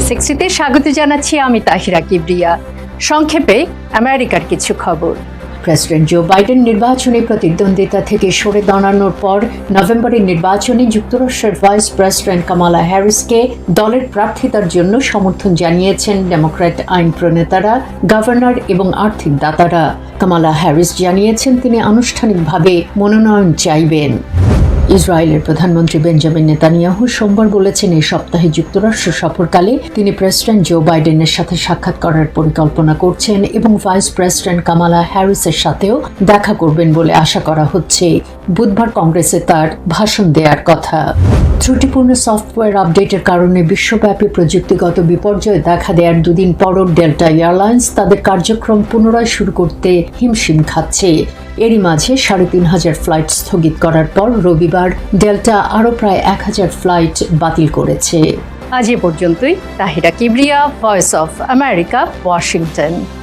সিক্সটিতে স্বাগত জানাচ্ছি আমি তাহিরা কিবরিয়া। সংক্ষেপে আমেরিকার কিছু খবর। প্রেসিডেন্ট জো বাইডেন নির্বাচনী প্রতিদ্বন্দ্বিতা থেকে সরে দাঁড়ানোর পর নভেম্বরের নির্বাচনে যুক্তরাষ্ট্রের ভাইস প্রেসিডেন্ট কামালা হ্যারিসকে দলের প্রার্থিতার জন্য সমর্থন জানিয়েছেন ডেমোক্র্যাট আইন প্রণেতারা, গভর্নর এবং আর্থিক দাতারা। কামালা হ্যারিস জানিয়েছেন তিনি আনুষ্ঠানিকভাবে মনোনয়ন চাইবেন। ইসরায়েলের প্রধানমন্ত্রী বেঞ্জামিন নেতানিয়াহু সোমবার বলেছেন, এই সপ্তাহে যুক্তরাষ্ট্র সফরকালে তিনি প্রেসিডেন্ট জো বাইডেনের সাথে সাক্ষাৎ করার পরিকল্পনা করছেন এবং ভাইস প্রেসিডেন্ট কামালা হ্যারিসের সাথেও দেখা করবেন বলে আশা করা হচ্ছে। বুধবার কংগ্রেসে তার ভাষণ দেওয়ার কথা। ত্রুটিপূর্ণ সফটওয়্যার আপডেটের কারণে বিশ্বব্যাপী প্রযুক্তিগত বিপর্যয় দেখা দেওয়ার দুদিন পরও ডেল্টা এয়ারলাইন্স তাদের কার্যক্রম পুনরায় শুরু করতে হিমশিম খাচ্ছে। এরই মাঝে সাড়ে তিন হাজার ফ্লাইট স্থগিত করার পর রবিবার ডেল্টা আরও প্রায় এক হাজার ফ্লাইট বাতিল করেছে। আজ এ পর্যন্তই। Tahira Kibria voice of America Washington